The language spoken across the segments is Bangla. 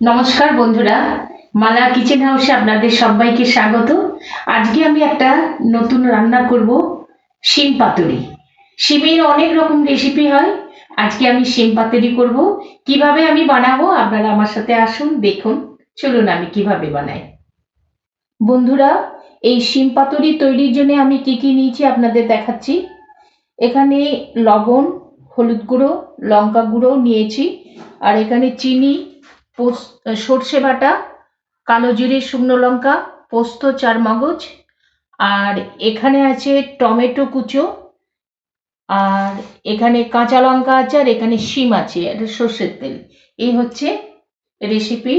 নমস্কার বন্ধুরা, মালা কিচেন হাউসে আপনাদের সবাইকে স্বাগত। আজকে আমি একটা নতুন রান্না করব, শিম পাতুরি। শিমের অনেক রকম রেসিপি হয়। আজকে আমি শিম পাতুরি করব। কীভাবে আমি বানাবো, আপনারা আমার সাথে আসুন, দেখুন। চলুন আমি কীভাবে বানাই। বন্ধুরা, এই শিম পাতুরি তৈরির জন্য আমি কি কি নিয়েছি আপনাদের দেখাচ্ছি। এখানে লবণ, হলুদ গুঁড়ো, লঙ্কা গুঁড়ো নিয়েছি। আর এখানে চিনি পোস্ত সর্ষে বাটা, কালো জিরে, শুকনো লঙ্কা, পোস্ত, চার মগজ। আর এখানে আছে টমেটো কুচো। আর এখানে কাঁচা লঙ্কা আছে আর এখানে শিম আছে আর সর্ষের তেল। এই হচ্ছে রেসিপি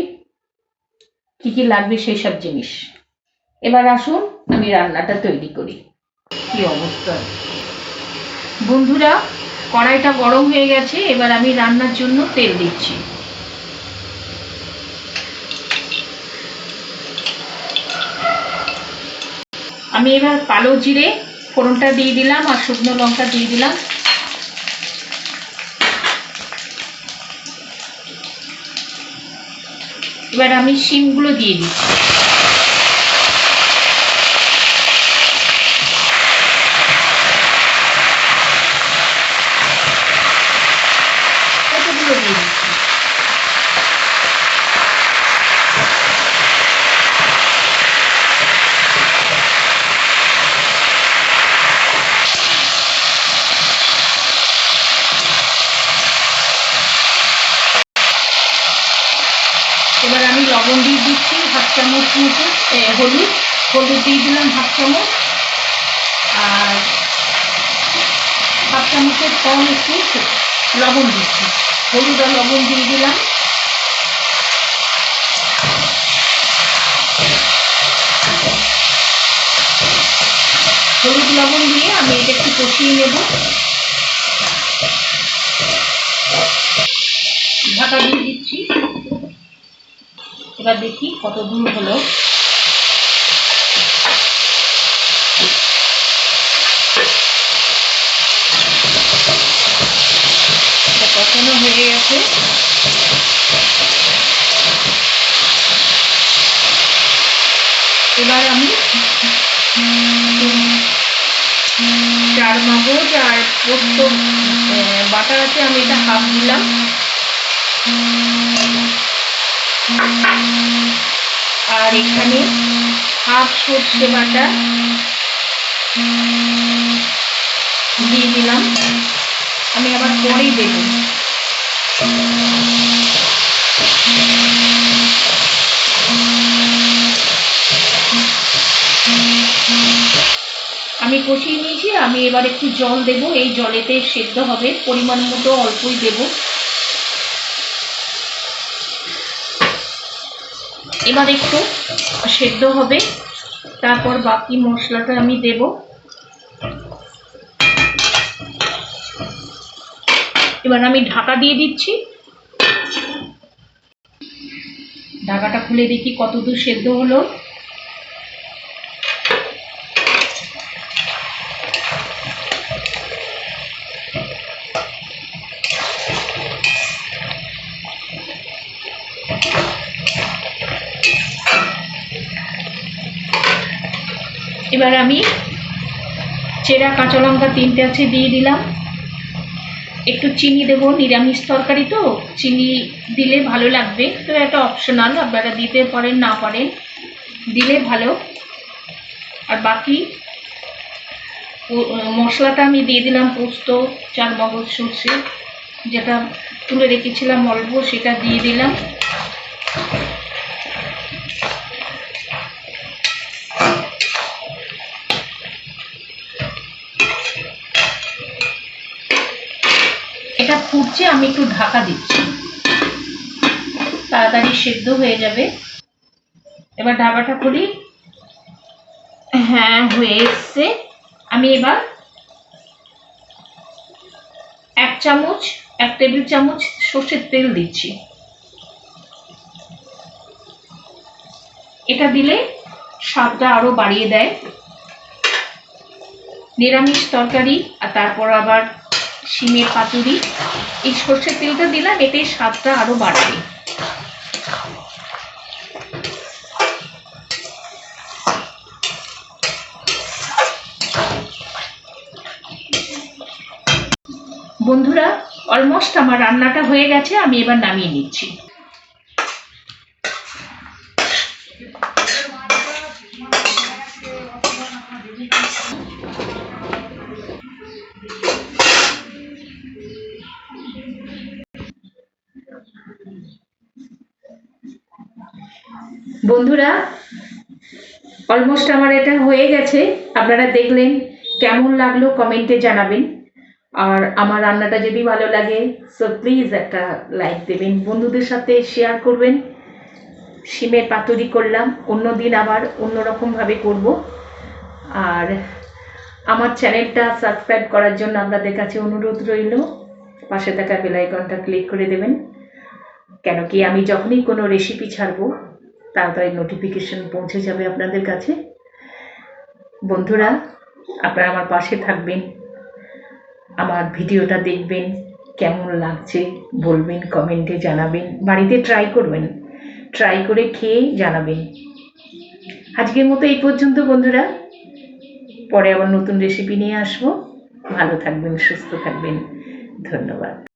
কি কি লাগবে সেই সব জিনিস। এবার আসুন, আমি রান্নাটা তৈরি করি। কি অবস্থা? বন্ধুরা, কড়াইটা গরম হয়ে গেছে, এবার আমি রান্নার জন্য তেল দিচ্ছি। আমি এবার কালো জিরে ফোড়নটা দিয়ে দিলাম আর শুকনো লঙ্কা দিয়ে দিলাম। এবার আমি শিমগুলো দিয়ে দিচ্ছি কতগুলো দিয়ে দিচ্ছি এবার আমি লবণ দিয়ে দিচ্ছি হাফ চামচ মতো হলুদ। হলুদ দিয়ে দিলাম হাফ চামচ। আর হাফ চামচের কম একটু লবণ দিচ্ছি। হলুদ আর লবণ দিয়ে দিলাম। হলুদ, লবণ দিয়ে আমি এটা একটু কষিয়ে নেব। ঢাকা দিয়ে এবার দেখি কত দূর হলো। কষানো হয়ে গেছে। এবার আমি চার মগজ আর পোস্ত বাটা আছে, আমি এটা হাফ দিলাম। আর এখানে হাফ সর্ষে বাটা দিয়ে দিলাম। আমি আবার পরেই দেব। আমি কষিয়ে নিয়েছি, আমি এবার একটু জল দেব। এই জলেতে সেদ্ধ হবে। পরিমাণ মতো অল্পই দেবো। এবার একটু সেদ্ধ হবে। তারপর বাকি মশলাটা আমি দেব। এবার আমি ঢাকা দিয়ে দিচ্ছি। ঢাকাটা খুলে দেখি কতদূর সেদ্ধ হলো। এবার আমি চেরা কাঁচা লঙ্কা তিনটে আছে দিয়ে দিলাম। একটু চিনি দেবো, নিরামিষ তরকারি তো, চিনি দিলে ভালো লাগবে। তো এটা অপশনাল আপনারা দিতে পারেন, না পারেন, দিলে ভালো। আর বাকি মশলাটা আমি দিয়ে দিলাম পোস্ত, চার মগজ সর্ষে, যেটা তুলে রেখেছিলাম অল্প, সেটা দিয়ে দিলাম। এটা ফুটছে আমি একটু ঢাকা দিচ্ছি। তাড়াতাড়ি সেদ্ধ হয়ে যাবে। এবার ঢাকাটা খুলি। হ্যাঁ হয়ে এসছে। আমি এবার এক চামচ এক টেবিল চামচ সর্ষের তেল দিচ্ছি। এটা দিলে স্বাদটা আরও বাড়িয়ে দেয়। নিরামিষ তরকারি আর তারপর আবার শিমের পাতুরি। এই সর্ষের তেলটা দিলাম, এতে স্বাদটা আরও বাড়বে। বন্ধুরা অলমোস্ট আমার রান্নাটা হয়ে গেছে, আমি এবার নামিয়ে নিচ্ছি। বন্ধুরা অলমোস্ট আমার এটা হয়ে গেছে। আপনারা দেখলেন কেমন লাগল কমেন্টে জানাবেন। আর আমার রান্নাটা যদি ভালো লাগে সো প্লিজ একটা লাইক দেবেন। বন্ধুদের সাথে শেয়ার করবেন। শিমের পাতুরি করলাম অন্য দিন আবার অন্যরকমভাবে করব। আর আমার চ্যানেলটা সাবস্ক্রাইব করার জন্য আপনাদের কাছে অনুরোধ রইল, পাশে থাকা বেলাইকনটা ক্লিক করে দেবেন। কেন কি আমি যখনই কোনো রেসিপি ছাড়বো তাড়াতাড়ি নোটিফিকেশন পৌঁছে যাবে আপনাদের কাছে। বন্ধুরা, আপনারা আমার পাশে থাকবেন, আমার ভিডিওটা দেখবেন, কেমন লাগছে বলবেন কমেন্টে জানাবেন, বাড়িতে ট্রাই করবেন ট্রাই করে খেয়ে জানাবেন। আজকের মতো এই পর্যন্ত বন্ধুরা, পরে আবার নতুন রেসিপি নিয়ে আসব। ভালো থাকবেন, সুস্থ থাকবেন, ধন্যবাদ।